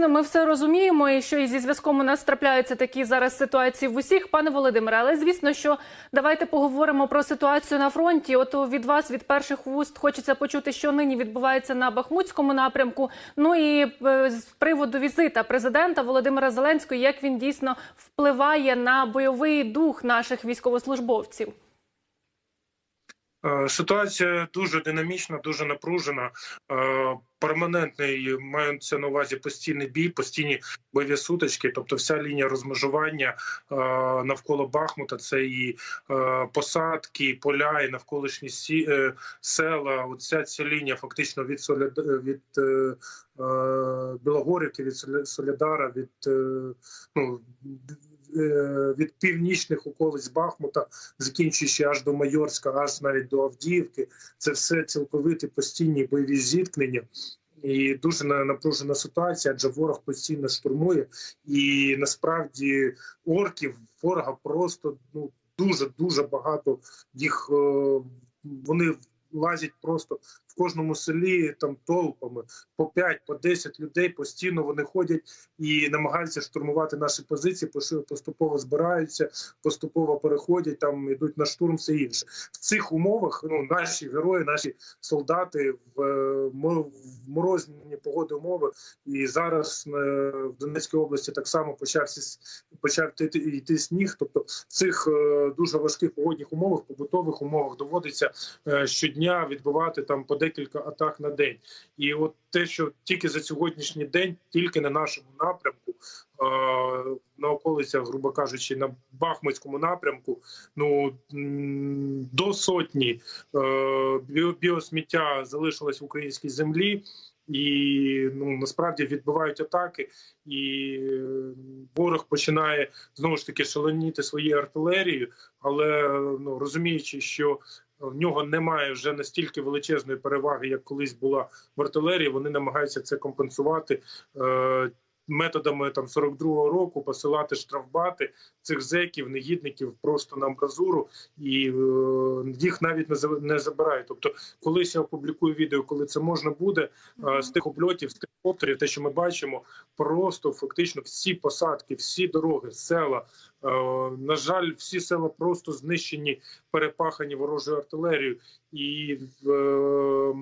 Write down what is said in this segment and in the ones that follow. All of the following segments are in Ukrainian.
звісно, ми все розуміємо, і що і зі зв'язком у нас трапляються такі зараз ситуації в усіх, пане Володимире. Але звісно, що давайте поговоримо про ситуацію на фронті. От від вас від перших вуст хочеться почути, що нині відбувається на Бахмутському напрямку. Ну і е, з приводу візита президента Володимира Зеленського, як він дійсно впливає на бойовий дух наших військовослужбовців. Е, Ситуація дуже динамічна, дуже напружена. Е, Перманентний мається на увазі постійний бій, постійні бойові сутички. Тобто, вся лінія розмежування е, навколо Бахмута це і посадки, і поля, і навколишні сі, села. Оця ця лінія фактично від Соляд... від Білогорівки, від Солядара, від ну. Е, Від північних околиць Бахмута, закінчуючи аж до Майорська, аж навіть до Авдіївки, це все цілковиті постійні бойові зіткнення. І дуже на- напружена ситуація, адже ворог постійно штурмує, і насправді орків ворога просто ну дуже дуже багато їх. е, Вони лазять просто кожному селі там толпами по 5, по 10 людей. Постійно вони ходять і намагаються штурмувати наші позиції. Поступово збираються, поступово переходять, там йдуть на штурм, все інше. В цих умовах ну наші герої, наші солдати в, е, в морозні погоди умови. І зараз е, в Донецькій області так само почався почав йти, сніг. Тобто в цих е, дуже важких погодних умовах, побутових умовах доводиться щодня відбувати там по декілька атак на день. І от те, що тільки за сьогоднішній день, тільки на нашому напрямку, на околицях, грубо кажучи, на Бахмутському напрямку, ну до сотні е, біосміття залишилось в українській землі. І ну насправді відбивають атаки, і е, ворог починає знову ж таки шаленіти своєю артилерією, але ну розуміючи, що в нього немає вже настільки величезної переваги, як колись була в артилерії. Вони намагаються це компенсувати е, методами там 42-го року, посилати штрафбати цих зеків, негідників просто на амбразуру, і е, їх навіть не за- не забирають. Тобто, колись я опублікую відео, коли це можна буде е, з тих обльотів, з тих коптерів, те, що ми бачимо, просто фактично всі посадки, всі дороги, села. е, На жаль, всі села просто знищені, перепахані ворожою артилерією, і е,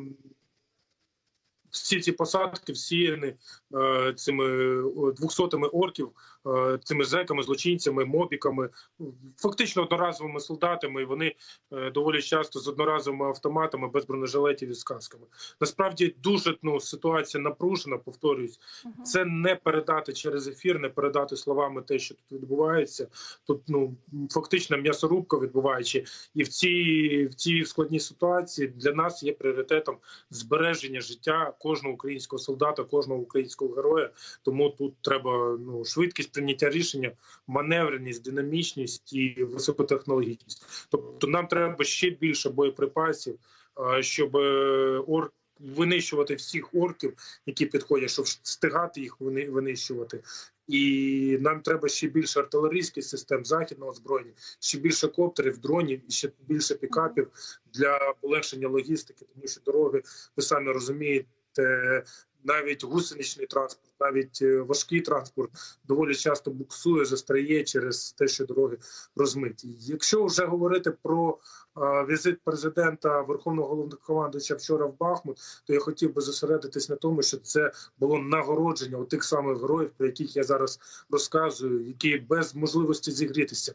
всі ці посадки всіяні е, цими двохсотими орків, е, цими зеками, злочинцями, мобіками, фактично одноразовими солдатами. І вони е, доволі часто з одноразовими автоматами без бронежилетів і з касками. Насправді дуже ну ситуація напружена. Повторюсь, це не передати через ефір, не передати словами те, що тут відбувається. Тут ну фактично м'ясорубка відбуваючи, і в цій в цій складній ситуації для нас є пріоритетом збереження життя кожного українського солдата, кожного українського героя. Тому тут треба ну швидкість прийняття рішення, маневреність, динамічність і високотехнологічність. Тобто, нам треба ще більше боєприпасів, щоб е, орк. Винищувати всіх орків, які підходять, щоб встигати їх винищувати, і нам треба ще більше артилерійських систем західного озброєння, ще більше коптерів, дронів і ще більше пікапів для полегшення логістики, тому що дороги, ви самі розумієте, навіть гусеничний транспорт, навіть е, важкий транспорт доволі часто буксує, застряє через те, що дороги розмиті. Якщо вже говорити про е, візит президента Верховного головнокомандуюча вчора в Бахмут, то я хотів би зосередитись на тому, що це було нагородження у тих самих героїв, про яких я зараз розказую, які без можливості зігрітися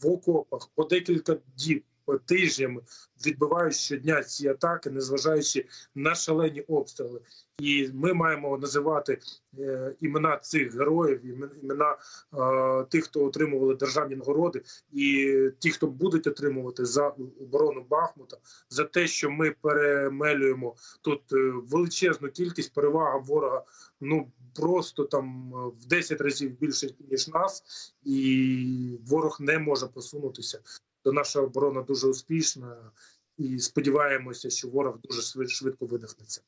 в окопах по декілька діб. Тижнями відбивають щодня ці атаки, незважаючи на шалені обстріли, і ми маємо називати е, імена цих героїв, імен- імена е, тих, хто отримували державні нагороди, і ті, хто будуть отримувати за оборону Бахмута, за те, що ми перемелюємо тут е, величезну кількість перевага ворога. Ну просто там в 10 разів більше ніж нас, і ворог не може посунутися. То наша оборона дуже успішна, і сподіваємося, що ворог дуже швид- швидко видихнеться.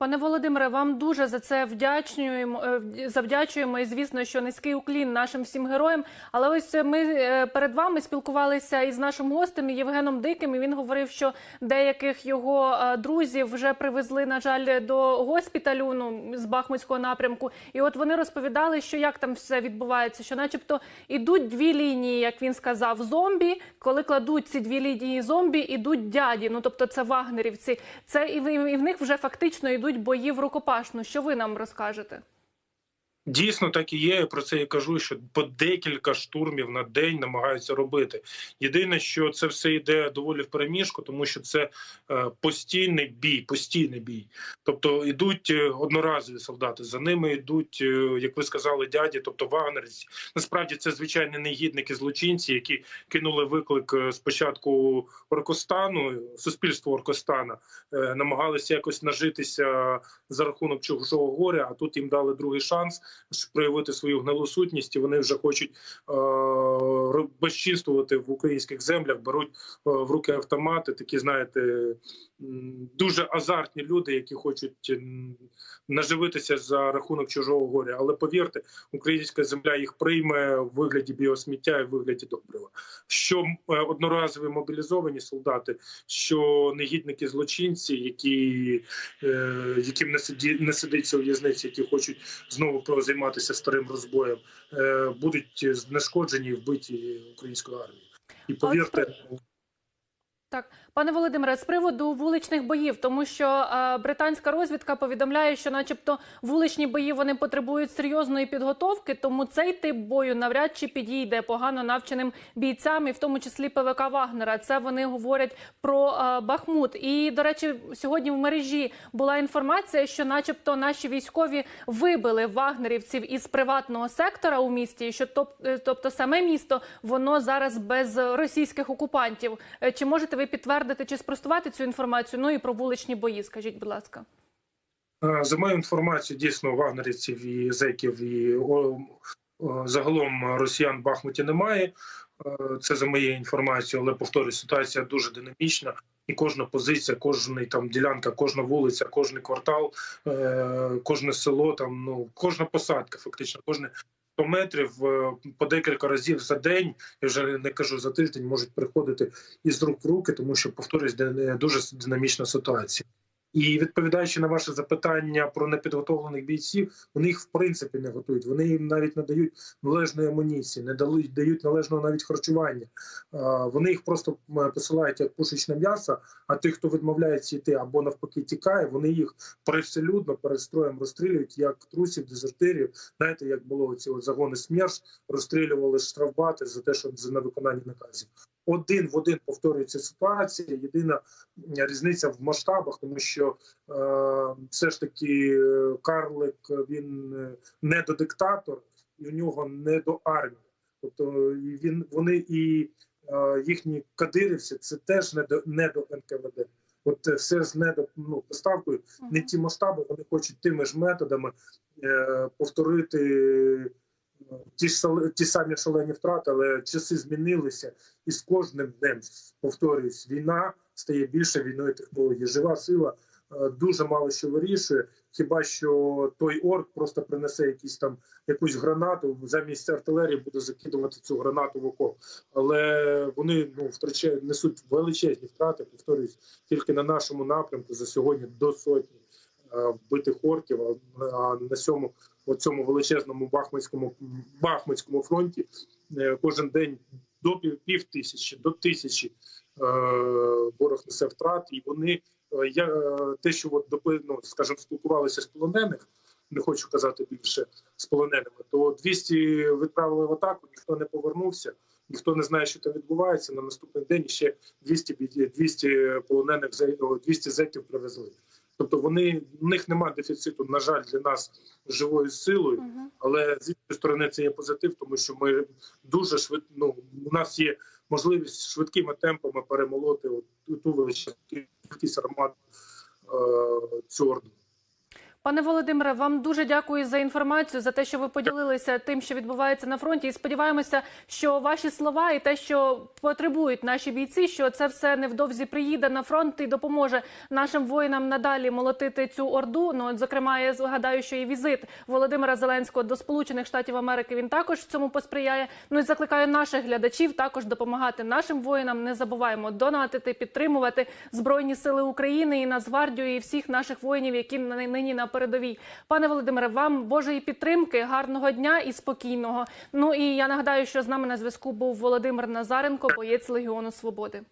Пане Володимире, вам дуже за це вдячуємо. е, Завдячуємо і звісно, що низький уклін нашим всім героям. Але ось ми е, перед вами спілкувалися із нашим гостем Євгеном Диким. і Він говорив, що деяких його е, друзів вже привезли, на жаль, до госпіталю ну, з Бахмутського напрямку. І от вони розповідали, що як там все відбувається, що, начебто, ідуть дві лінії, як він сказав, зомбі. Коли кладуть ці дві лінії зомбі, ідуть дяді. Ну тобто, це вагнерівці. Це і в, і в них вже фактично йдуть бої в рукопашну. Що ви нам розкажете? Дійсно, так і є. Я про це і кажу, що по декілька штурмів на день намагаються робити. Єдине, що це все йде доволі в переміжку, тому що це е, постійний бій, постійний бій. Тобто йдуть е, одноразові солдати, за ними йдуть, е, як ви сказали, дяді, тобто вагнерівці. Насправді це звичайні негідники, злочинці, які кинули виклик спочатку Оркостану, суспільству Оркостана, намагалися якось нажитися за рахунок чужого горя, а тут їм дали другий шанс проявити свою гнилу сутність, і вони вже хочуть е, безчинствувати в українських землях, беруть е, в руки автомати. Такі, знаєте, дуже азартні люди, які хочуть наживитися за рахунок чужого горя. Але повірте, українська земля їх прийме в вигляді біосміття і в вигляді добрива. Що е, одноразові мобілізовані солдати, що негідники злочинці, які е, яким не сиді не сидиться у в'язниці, які хочуть знову займатися старим розбоєм, е, будуть знешкоджені і вбиті українською армією. І повірте, Так, пане Володимире, з приводу вуличних боїв, тому що е, британська розвідка повідомляє, що, начебто, вуличні бої вони потребують серйозної підготовки, тому цей тип бою навряд чи підійде погано навченим бійцям, і в тому числі ПВК Вагнера. Це вони говорять про е, Бахмут. І до речі, сьогодні в мережі була інформація, що, начебто, наші військові вибили вагнерівців із приватного сектора у місті, що е, тобто саме місто воно зараз без російських окупантів. Е, Чи можете ви підтвердити чи спростувати цю інформацію? Ну і про вуличні бої, скажіть, будь ласка. Е, За мою інформацію, дійсно вагнерівців і зеків і о, о, загалом росіян в Бахмуті немає. Е, Це за моєю інформацією, але повторюю, ситуація дуже динамічна. І кожна позиція, кожна там ділянка, кожна вулиця, кожен квартал, е, кожне село, там ну кожна посадка, фактично, кожне 100 метрів е, по декілька разів за день. Я вже не кажу за тиждень, можуть приходити із рук в руки, тому що повторюсь, дуже динамічна ситуація. І відповідаючи на ваше запитання про непідготовлених бійців, вони їх в принципі не готують. Вони їм навіть не дають належної амуніції, не дали- дають належного навіть харчування. Вони їх просто посилають як пушечне м'ясо. А тих, хто відмовляється йти або навпаки тікає, вони їх привселюдно перед строєм розстрілюють як трусів, дезертирів. Знаєте, як було ці загони СМЕРШ, розстрілювали штрафбати за те, що за невиконання наказів. Один в один повторюється ситуація. Єдина різниця в масштабах, тому що е, все ж таки е, Карлик він е, не до диктатор, і у нього не до армії. Тобто він вони і е, їхні кадирівці це теж не до не до НКВД. От е, все з недо ну, поставкою, не ті масштаби, вони хочуть тими ж методами е, повторити ті ж ті самі шалені втрати, але часи змінилися, і з кожним днем повторюсь, війна стає більше війною технології. Жива сила е, дуже мало що вирішує. Хіба що той орк просто принесе якісь там якусь гранату замість артилерії буде закидувати цю гранату в окоп. Але вони ну втрачають несуть величезні втрати. Повторюсь, тільки на нашому напрямку за сьогодні до сотні вбитих орків. А, на цьому оцьому величезному бахмутському бахмутському фронті е, кожен день до пів, пів тисячі, до тисячі е, ворог несе втрат, і вони е, я е, те, що от ну, скажімо, спілкувалися з полонених, не хочу казати більше з полоненими, то 200 відправили в атаку, ніхто не повернувся, ніхто не знає, що там відбувається. На наступний день ще 200, бій- 200 полонених за- о, 200 зеків привезли. Тобто вони в них немає дефіциту, на жаль, для нас живою силою. Але з іншої сторони це є позитив, тому що ми дуже швидко. Ну, у нас є можливість швидкими темпами перемолоти от, ту величезну кількість армат е, цю орду. Пане Володимире, вам дуже дякую за інформацію, за те, що ви поділилися тим, що відбувається на фронті. І сподіваємося, що ваші слова і те, що потребують наші бійці, що це все невдовзі приїде на фронт і допоможе нашим воїнам надалі молотити цю орду. Ну, от, зокрема, я згадаю, що і візит Володимира Зеленського до Сполучених Штатів Америки він також цьому посприяє. Ну і закликаю наших глядачів також допомагати нашим воїнам. Не забуваємо донатити, підтримувати збройні сили України і Нацгвардію, і всіх наших воїнів, які нині на передовій. Пане Володимире, вам Божої підтримки, гарного дня і спокійного. Ну і я нагадаю, що з нами на зв'язку був Володимир Назаренко, боєць Легіону Свободи.